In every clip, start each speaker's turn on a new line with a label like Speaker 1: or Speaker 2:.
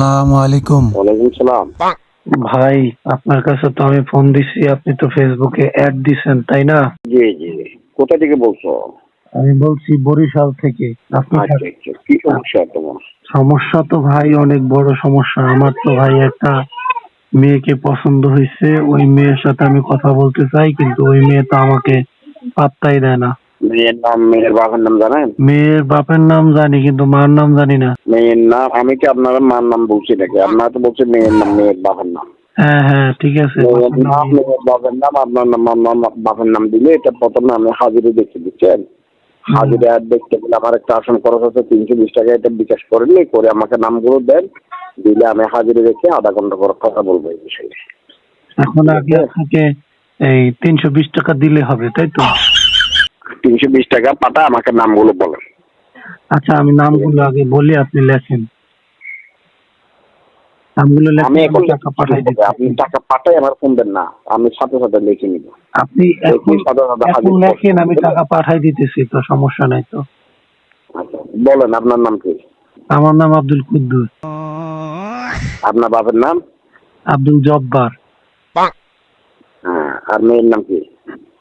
Speaker 1: আসসালামু আলাইকুম।
Speaker 2: ওয়ালাইকুম সালাম।
Speaker 3: ভাই আপনার কাছে তো আমি ফোন দিছি আপনি তো ফেসবুকে অ্যাড দিছেন তাই না?
Speaker 2: জি জি কোথা থেকে বলছো?
Speaker 3: আমি বলছি বরিশাল থেকে। আপনি
Speaker 2: আচ্ছা আচ্ছা কি সমস্যা তোমার?
Speaker 3: সমস্যা তো ভাই অনেক বড় সমস্যা। আমার তো ভাই একটা মেয়েকে পছন্দ হয়েছে ওই মেয়ের সাথে আমি কথা বলতে চাই কিন্তু ওই মেয়ে তো আমাকে পাত্তাই দেয় না।
Speaker 2: মেয়ের নাম মেয়ের বাবার নাম জানেন?
Speaker 3: মেয়ের বাপের নাম জানি কিন্তু মার নাম জানি না।
Speaker 2: মেয়ের নাম আমি কি আপনার মার নাম বলছি নাকি? আপনার তো বলছে মেয়ের নাম মেয়ের বাবার নাম।
Speaker 3: হ্যাঁ হ্যাঁ ঠিক আছে
Speaker 2: মেয়ের
Speaker 3: বাপের
Speaker 2: নাম
Speaker 3: নাম
Speaker 2: মেয়ের বাবার নাম আপনার নাম নাম বাবার নাম দিলে এটা প্রথমে আমি হাজিরে দেখে দিচ্ছেন হাজিরে আর দেখতে গেলে আমার একটা আসন খরচ আছে তিনশো বিশ টাকা এটা বিকাশ করেনি করে আমাকে নামগুলো দেন দিলে আমি হাজিরে রেখে আধা ঘণ্টা পর কথা বলব এই বিষয়ে।
Speaker 3: এখন আগে আপনাকে এই তিনশো বিশ টাকা দিলে হবে তাই তো?
Speaker 2: তিনশো বিশ টাকা পাঠা আমাকে নামগুলো বলেন।
Speaker 3: আচ্ছা আমি নামগুলো আগে বলি আপনি লেখেন। নামগুলো
Speaker 2: আমি এখন
Speaker 3: টাকা পাঠাই দিচ্ছি।
Speaker 2: আপনি টাকা পাঠাই আমার ফোন দেন না। আমি সাথে সাথে লিখে নিব।
Speaker 3: আপনি এখন লেখেন আমি টাকা পাঠাই দিতেছি তো সমস্যা নাই তো।
Speaker 2: আচ্ছা, বলেন আপনার নাম কি?
Speaker 3: আমার নাম আব্দুল কুদ্দুস।
Speaker 2: আপনার বাবার নাম?
Speaker 3: আব্দুল জব্বার।
Speaker 2: হ্যাঁ আর মেয়ের নাম কি?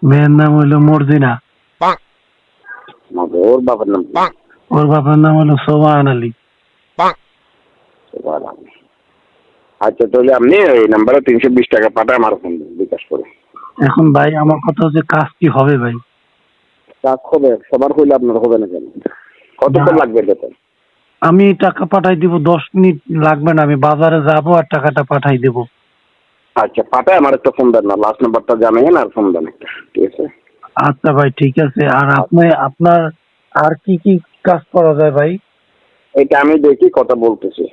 Speaker 3: মেয়ের নাম হলো মর্জিনা।
Speaker 2: ওর বাবার নাম
Speaker 3: ওর বাবার নাম হলো সোবান আলী।
Speaker 2: আচ্ছা তাহলে আপনি এই নাম্বারে তিনশো বিশ টাকা পাঠায় আমার ফোন বিকাশ করে।
Speaker 3: এখন ভাই আমার কথা হচ্ছে কাজ কি হবে ভাই?
Speaker 2: কাজ হবে সবার হইলে আপনার হবে না কেন? কতক্ষণ লাগবে বেতন?
Speaker 3: আমি টাকা পাঠাই দিব দশ মিনিট লাগবে না আমি বাজারে যাব আর টাকাটা পাঠাই দেব।
Speaker 2: আচ্ছা পাঠায় আমার একটা ফোন দেন না লাস্ট নাম্বারটা জানাইন আর ফোন দেন একটা ঠিক আছে?
Speaker 3: আচ্ছা ভাই ঠিক আছে। আর আপনি আপনার আর কি কি কাজ করা যায় ভাই?
Speaker 2: এটা আমি দেখি কথা বলতেছি।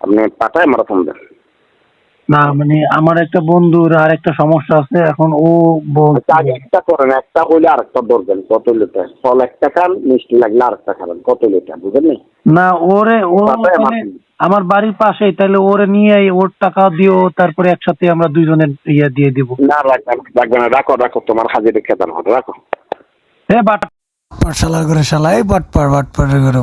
Speaker 2: আপনি পাঠায় আমার ফোন দেন।
Speaker 3: না মানে আমার একটা বন্ধুর আর একটা সমস্যা আছে এখন ও বলছে
Speaker 2: আচ্ছা, আগে একটা করেন একটা হইলে আরেকটা ধরবেন কত লিটার? ফল একটা খান মিষ্টি লাগলে আরেকটা খাবেন কত লিটার বুঝলেন না
Speaker 3: ওরে ও
Speaker 2: আমার
Speaker 3: বাড়ির পাশে তাহলে ওরে নিয়ে ওর টাকা দিও তারপরে একসাথে আমরা দুইজনের ইয়ে দিয়ে দিব।
Speaker 2: না রাখবেন লাগবে না, রাখো রাখো তোমার হাজিরে খেতাম হবে রাখো।
Speaker 3: হ্যাঁ বাট
Speaker 1: পাঠশালার করে শালাই বাটপার বাটপার করে